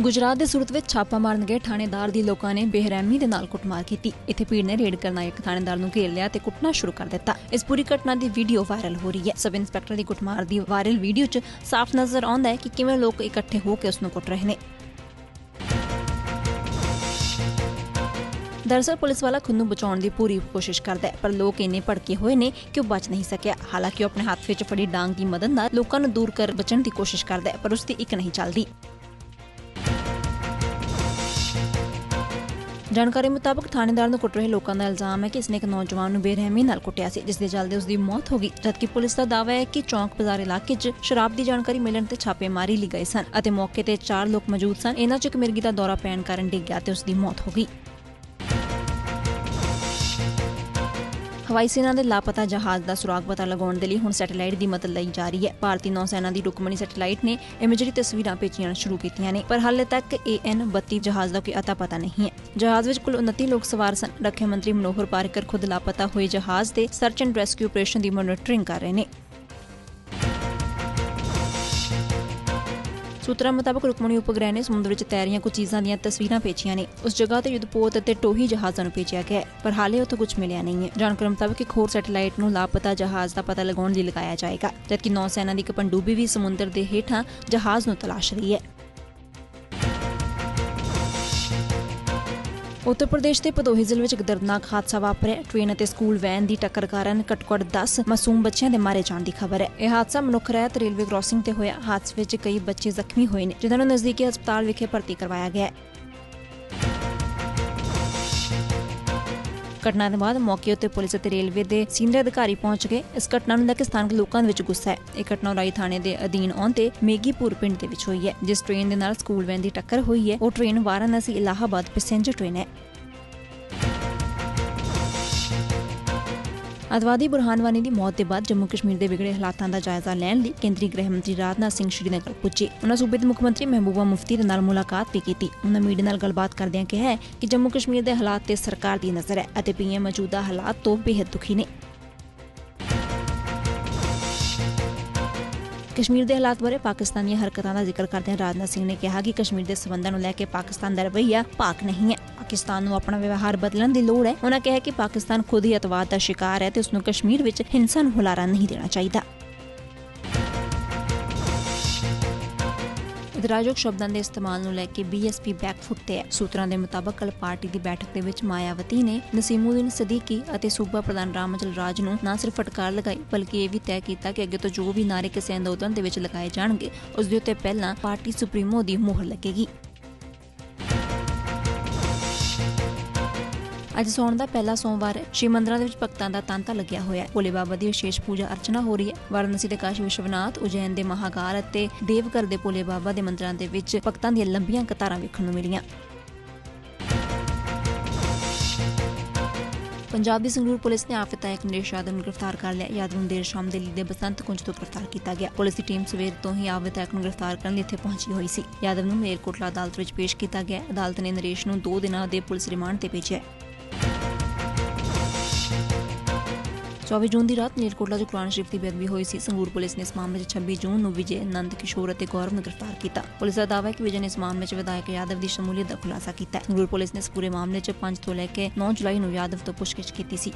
ਗੁਜਰਾਤ ਦੇ ਸੂਰਤ ਵਿੱਚ ਛਾਪਾ ਮਾਰਨ ਗਏ ਥਾਣੇਦਾਰ ਦੀ ਲੋਕਾਂ ਨੇ ਬੇਰਹਿਮੀ ਦੇ ਨਾਲ ਕੁੱਟਮਾਰ ਕੀਤੀ। ਇੱਥੇ ਭੀੜ ਨੇ ਰੇਡ ਕਰਨ ਇੱਕ ਥਾਣੇਦਾਰ ਨੂੰ ਘੇਰ ਲਿਆ ਤੇ ਕੁੱਟਣਾ ਸ਼ੁਰੂ ਕਰ ਦਿੱਤਾ। ਇਸ ਪੂਰੀ ਘਟਨਾ ਦੀ ਵੀਡੀਓ ਵਾਇਰਲ ਹੋ ਰਹੀ ਹੈ। ਸਬ ਇੰਸਪੈਕਟਰ ਦੀ ਕੁੱਟਮਾਰ ਦੀ ਵਾਇਰਲ ਵੀਡੀਓ 'ਚ ਸਾਫ਼ ਨਜ਼ਰ ਆਉਂਦਾ ਹੈ ਕਿ ਕਿਵੇਂ ਲੋਕ ਇਕੱਠੇ ਹੋ ਕੇ ਉਸ ਨੂੰ ਕੁੱਟ ਰਹੇ ਨੇ। ਦਰਅਸਲ ਪੁਲਿਸ ਵਾਲਾ ਖੁਦ ਨੂੰ ਬਚਾਉਣ ਦੀ ਪੂਰੀ ਕੋਸ਼ਿਸ਼ ਕਰਦਾ ਹੈ, ਪਰ ਲੋਕ ਇੰਨੇ ਭੜਕੇ ਹੋਏ ਨੇ ਕਿ ਉਹ ਬਚ ਨਹੀਂ ਸਕਿਆ। ਹਾਲਾਂਕਿ ਉਹ ਆਪਣੇ ਹੱਥ ਵਿੱਚ ਫੜੀ ਡਾਂਗ ਦੀ ਮਦਦ ਨਾਲ ਲੋਕਾਂ ਨੂੰ ਦੂਰ ਕਰ ਬਚਣ ਦੀ ਕੋਸ਼ਿਸ਼ ਕਰਦਾ ਹੈ, ਪਰ ਉਸ ਦੀ ਇੱਕ ਨਹੀਂ ਚੱਲਦੀ। ਜਾਣਕਾਰੀ ਮੁਤਾਬਕ ਥਾਣੇਦਾਰ ਨੂੰ ਕੁੱਟ ਰਹੇ ਲੋਕਾਂ ਦਾ ਇਲਜ਼ਾਮ ਹੈ ਕਿ ਇਸਨੇ ਇੱਕ ਨੌਜਵਾਨ ਨੂੰ ਬੇਰਹਿਮੀ ਨਾਲ ਕੁੱਟਿਆ ਸੀ ਜਿਸ ਦੇ ਚੱਲਦੇ ਉਸ ਦੀ ਮੌਤ ਹੋ ਗਈ, ਜਦਕਿ ਪੁਲਿਸ ਦਾ ਦਾਅਵਾ ਹੈ ਕਿ ਚੌਂਕ ਬਾਜ਼ਾਰ ਇਲਾਕੇ 'ਚ ਸ਼ਰਾਬ ਦੀ ਜਾਣਕਾਰੀ ਮਿਲਣ ਤੇ ਛਾਪੇਮਾਰੀ ਲਈ ਗਏ ਸਨ ਅਤੇ ਮੌਕੇ ਤੇ ਚਾਰ ਲੋਕ ਮੌਜੂਦ ਸਨ। ਇਹਨਾਂ 'ਚ ਇੱਕ ਮਿਰਗੀ ਦਾ ਦੌਰਾ ਪੈਣ ਕਾਰਨ ਡਿੱਗ ਗਿਆ ਤੇ ਉਸ ਦੀ ਮੌਤ ਹੋ ਗਈ। ਹਵਾਈ ਸੈਨਾ ਦੇ ਲਾਪਤਾ ਜਹਾਜ਼ ਦਾ ਸੁਰਾਗ ਪਤਾ ਲਗਾਉਣ ਦੇ ਲਈ ਹੁਣ ਸੈਟੇਲਾਈਟ ਦੀ ਮਦਦ ਲਈ ਜਾ ਰਹੀ ਹੈ। ਭਾਰਤੀ ਨੌ ਸੈਨਾ ਦੀ ਰੁਕਮਣੀ ਸੈਟੇਲਾਈਟ ਨੇ ਇਮੇਜਰੀ ਤਸਵੀਰਾਂ ਭੇਜੀਆਂ ਸ਼ੁਰੂ ਕੀਤੀਆਂ ਨੇ, ਪਰ ਹਾਲੇ ਤੱਕ AN 32 ਜਹਾਜ਼ ਦਾ ਕੋਈ ਅਤਾ ਪਤਾ ਨਹੀਂ ਹੈ। ਜਹਾਜ਼ ਵਿੱਚ ਕੁੱਲ 29 ਲੋਕ ਸਵਾਰ ਸਨ। ਰੱਖਿਆ ਮੰਤਰੀ ਮਨੋਹਰ ਪਾਰਿਕਰ ਖੁਦ ਲਾਪਤਾ ਹੋਏ ਜਹਾਜ਼ ਦੇ ਸਰਚ ਐਂਡ ਰੈਸਕਿਊ ਆਪਰੇਸ਼ਨ ਦੀ ਮੋਨੀਟਰਿੰਗ ਕਰ ਰਹੇ ਨੇ। ਸੂਤਰਾਂ ਮੁਤਾਬਕ ਰੁਕਮਣੀ ਉਪਗ੍ਰਹਿ ਨੇ ਸਮੁੰਦਰ ਵਿੱਚ ਤੈਰ ਰਹੀਆਂ ਕੁਝ ਚੀਜ਼ਾਂ ਦੀਆਂ ਤਸਵੀਰਾਂ ਭੇਜੀਆਂ ਨੇ। ਉਸ ਜਗ੍ਹਾ ਤੇ ਯੁੱਧਪੋਤ ਅਤੇ ਟੋਹੀ ਜਹਾਜ਼ਾਂ ਨੂੰ ਭੇਜਿਆ ਗਿਆ ਪਰ ਹਾਲੇ ਉੱਥੇ ਕੁਝ ਮਿਲਿਆ ਨਹੀਂ ਹੈ। ਜਾਣਕਾਰੀ ਮੁਤਾਬਕ ਇੱਕ ਹੋਰ ਸੈਟੇਲਾਈਟ ਨੂੰ ਲਾਪਤਾ ਜਹਾਜ਼ ਦਾ ਪਤਾ ਲਗਾਉਣ ਲਈ ਲਗਾਇਆ ਜਾਏਗਾ, ਜਦਕਿ ਨੌ ਸੈਨਾ ਦੀ ਇੱਕ ਪਣਡੂਬੀ ਵੀ ਸਮੁੰਦਰ ਦੇ ਹੇਠਾਂ ਜਹਾਜ਼ ਨੂੰ ਤਲਾਸ਼ ਰਹੀ ਹੈ। ਉੱਤਰ ਪ੍ਰਦੇਸ਼ ਦੇ ਪਦੋਹੀ ਜ਼ਿਲ੍ਹੇ ਵਿੱਚ ਇੱਕ ਦਰਦਨਾਕ ਹਾਦਸਾ ਵਾਪਰਿਆ। ਟ੍ਰੇਨ ਅਤੇ ਸਕੂਲ ਵੈਨ ਦੀ ਟੱਕਰ ਕਾਰਨ ਘੱਟੋ-ਘੱਟ 10 ਮਾਸੂਮ ਬੱਚਿਆਂ ਦੇ ਮਾਰੇ ਜਾਣ ਦੀ ਖਬਰ ਹੈ। ਇਹ ਹਾਦਸਾ ਮਨੁੱਖ ਰਹਿਤ ਰੇਲਵੇ ਕ੍ਰਾਸਿੰਗ ਤੇ ਹੋਇਆ। ਹਾਦਸੇ ਵਿੱਚ ਕਈ ਬੱਚੇ ਜ਼ਖਮੀ ਹੋਏ ਨੇ, ਜਿਨ੍ਹਾਂ ਨੂੰ ਨਜ਼ਦੀਕੀ ਹਸਪਤਾਲ ਵਿਖੇ ਭਰਤੀ ਕਰਵਾਇਆ ਗਿਆ ਹੈ। ਘਟਨਾ ਦੇ ਬਾਅਦ ਮੌਕੇ ਉੱਤੇ ਪੁਲਿਸ ਅਤੇ ਰੇਲਵੇ ਦੇ ਸੀਨੀਅਰ ਅਧਿਕਾਰੀ ਪਹੁੰਚ ਗਏ। ਇਸ ਘਟਨਾ ਨੂੰ ਲੈ ਕੇ ਸਥਾਨਕ ਲੋਕਾਂ ਦੇ ਵਿੱਚ ਗੁੱਸਾ ਹੈ। ਇਹ ਘਟਨਾ ਰਾਈ ਥਾਣੇ ਦੇ ਅਧੀਨ ਆਉਣ ਤੇ ਮੇਗੀਪੁਰ ਪਿੰਡ ਦੇ ਵਿੱਚ ਹੋਈ ਹੈ, ਜਿਸ ਟ੍ਰੇਨ ਦੇ ਨਾਲ ਸਕੂਲ ਵੈਨ ਦੀ ਟੱਕਰ ਹੋਈ ਹੈ। ਉਹ train Varanasi Allahabad passenger train ਹੈ। ਅਤਵਾਦੀ ਬੁਰਹਾਨ ਵਾਨੀ ਦੀ ਮੌਤ ਦੇ ਬਾਅਦ ਜੰਮੂ ਕਸ਼ਮੀਰ ਦੇ ਵਿਗੜੇ ਹਾਲਾਤਾਂ ਦਾ ਜਾਇਜ਼ਾ ਲੈਣ ਲਈ ਕੇਂਦਰੀ ਗ੍ਰਹਿ ਮੰਤਰੀ ਰਾਜਨਾਥ ਸਿੰਘ ਸ਼੍ਰੀਨਗਰ ਪੁੱਜੇ। ਉਹਨਾਂ ਸੂਬੇ ਦੇ ਮੁੱਖ ਮੰਤਰੀ ਮਹਿਬੂਬਾ ਮੁਫਤੀ ਦੇ ਨਾਲ ਮੁਲਾਕਾਤ ਵੀ ਕੀਤੀ। ਉਹਨਾਂ ਮੀਡੀਆ ਨਾਲ ਗੱਲਬਾਤ ਕਰਦਿਆਂ ਕਿਹਾ ਕਿ ਜੰਮੂ ਕਸ਼ਮੀਰ ਦੇ ਹਾਲਾਤ ਤੇ ਸਰਕਾਰ ਦੀ ਨਜ਼ਰ ਹੈ ਅਤੇ ਪੀਐਮ ਮੌਜੂਦਾ ਹਾਲਾਤ ਤੋਂ ਬੇहद ਦੁਖੀ ਨੇ। ਕਸ਼ਮੀਰ ਦੇ ਹਾਲਾਤ ਬਾਰੇ ਪਾਕਿਸਤਾਨ ਦੀਆਂ ਹਰਕਤਾਂ ਦਾ ਜ਼ਿਕਰ ਕਰਦਿਆਂ ਰਾਜਨਾਥ ਸਿੰਘ ਨੇ ਕਿਹਾ ਕਿ ਕਸ਼ਮੀਰ ਦੇ ਸਬੰਧਾਂ ਨੂੰ ਲੈ ਕੇ ਪਾਕਿਸਤਾਨ ਦਾ ਰਵੱਈਆ ਪਾਕ ਨਹੀਂ ਹੈ ਪਾਕਿਸਤਾਨ ਨੂੰ ਆਪਣਾ ਵਿਵਹਾਰ ਬਦਲਣ ਦੀ ਲੋੜ ਹੈ। ਉਹਨਾਂ ਕਿਹਾ ਕਿ ਪਾਕਿਸਤਾਨ ਖੁਦ ਹੀ ਅਤਵਾਦ ਦਾ ਸ਼ਿਕਾਰ ਹੈ ਤੇ ਉਸ ਨੂੰ ਕਸ਼ਮੀਰ ਵਿੱਚ ਹਿੰਸਾ ਨੂੰ ਹੁਲਾਰਾ ਨਹੀਂ ਦੇਣਾ ਚਾਹੀਦਾ। ਇਤਰਾਜ਼ਯੋਗ ਸ਼ਬਦਾਂ ਦੇ ਇਸਤੇਮਾਲ ਨੂੰ ਲੈ ਕੇ ਬੀਐਸਪੀ ਬੈਕਫੁੱਟ ਤੇ ਹੈ ਸੂਤਰਾਂ ਦੇ ਮੁਤਾਬਕ ਕੱਲ ਪਾਰਟੀ ਦੀ ਬੈਠਕ ਦੇ ਵਿੱਚ ਮਾਇਆਵਤੀ ਨੇ ਨਸੀਮੂਦੀਨ ਸਦੀਕੀ ਅਤੇ ਸੂਬਾ ਪ੍ਰਧਾਨ ਰਾਮਚਲ ਰਾਜ ਨੂੰ ਨਾ ਸਿਰਫ ਫਟਕਾਰ ਲਗਾਈ, ਬਲਕਿ ਇਹ ਵੀ ਤੈਅ ਕੀਤਾ ਕਿ ਅੱਗੇ ਤੋਂ ਜੋ ਵੀ ਨਾਰੇ ਕਿਸੇ ਅੰਦੋਲਨ ਦੇ ਵਿੱਚ ਲਗਾਏ ਜਾਣਗੇ, ਉਸ ਦੇ ਉੱਤੇ ਪਹਿਲਾਂ ਪਾਰਟੀ ਸੁਪਰੀਮੋ ਦੀ ਮੋਹਰ ਲੱਗੇਗੀ। ਅੱਜ ਸੌਣ ਦਾ ਪਹਿਲਾ ਸੋਮਵਾਰ ਹੈ। ਸ਼੍ਰੀ ਮੰਦਰਾਂ ਦੇ ਵਿੱਚ ਭਗਤਾਂ ਦਾ ਤਾਂਤਾ ਲੱਗਿਆ ਹੋਇਆ ਹੈ। ਭੋਲੇ ਬਾਬਾ ਦੀ ਵਿਸ਼ੇਸ਼ ਪੂਜਾ ਅਰਚਨਾ ਹੋ ਰਹੀ ਹੈ। ਵਾਰਾਣਸੀ ਦੇ ਕਾਸ਼ੀ ਵਿਸ਼ਵਨਾਥ, ਉਜੈਨ ਦੇ ਮਹਾਗਾਰ ਅਤੇ ਦੇਵਘਰ ਦੇ ਭੋਲੇ ਬਾਬਾ ਦੇ ਮੰਦਰਾਂ ਦੇ ਵਿੱਚ ਭਗਤਾਂ ਦੀਆਂ ਲੰਬੀਆਂ ਕਤਾਰਾਂ ਵੇਖਣ ਨੂੰ ਮਿਲੀਆਂ। ਪੰਜਾਬ ਦੀ ਸੰਗਰੂਰ ਪੁਲਿਸ ਨੇ ਆਫਤ ਆਇਕ ਨਰੇਸ਼ ਯਾਦਵ ਨੂੰ ਗ੍ਰਿਫਤਾਰ ਕਰ ਲਿਆ। ਯਾਦਵ ਨੂੰ ਦੇਰ ਸ਼ਾਮ ਦਿੱਲੀ ਦੇ ਬਸੰਤ ਕੁੰਜ ਤੋਂ ਗ੍ਰਿਫਤਾਰ ਕੀਤਾ ਗਿਆ। ਪੁਲਿਸ ਦੀ ਟੀਮ ਸਵੇਰ ਤੋਂ ਹੀ ਆਫਤ ਆਇਕ ਨੂੰ ਗ੍ਰਿਫਤਾਰ ਕਰਨ ਲਈ ਇੱਥੇ ਪਹੁੰਚੀ ਹੋਈ ਸੀ। ਯਾਦਵ ਨੂੰ ਮੇਰਕੋਟਲਾ ਅਦਾਲਤ ਵਿੱਚ ਪੇਸ਼ ਕੀਤਾ ਗਿਆ ਅਦਾਲਤ ਨੇ ਨਰੇਸ਼ ਨੂੰ 2 ਦਿਨਾਂ ਦੇ ਪੁਲਿਸ ਰਿਮਾਂਡ ਤੇ ਭੇਜਿਆ 24 ਜੂਨ ਦੀ ਰਾਤ ਨੇਰਕੋਟਲਾ 'ਚ ਕੁਰਾਨ ਸ਼ਰੀਫ ਦੀ ਬੇਅਦਬੀ ਹੋਈ ਸੀ ਸੰਗਰੂਰ ਪੁਲਿਸ ਨੇ ਇਸ ਮਾਮਲੇ 'ਚ 26 ਜੂਨ ਨੂੰ ਵਿਜੇ ਨੰਦ ਕਿਸ਼ੋਰ ਅਤੇ ਗੌਰਵ ਨੂੰ ਗ੍ਰਿਫਤਾਰ ਕੀਤਾ ਪੁਲਿਸ ਦਾ ਦਾਅਵਾ ਹੈ ਕਿ ਵਿਜੇ ਨੇ ਇਸ ਮਾਮਲੇ 'ਚ ਵਿਧਾਇਕ ਯਾਦਵ ਦੀ ਸ਼ਮੂਲੀਅਤ ਦਾ ਖੁਲਾਸਾ ਕੀਤਾ ਸੰਗਰੂਰ ਪੁਲਿਸ ਨੇ ਇਸ ਪੂਰੇ ਮਾਮਲੇ 'ਚ 5 ਤੋਂ ਲੈ ਕੇ 9 ਜੁਲਾਈ ਨੂੰ ਯਾਦਵ ਤੋਂ ਪੁੱਛਗਿੱਛ ਕੀਤੀ ਸੀ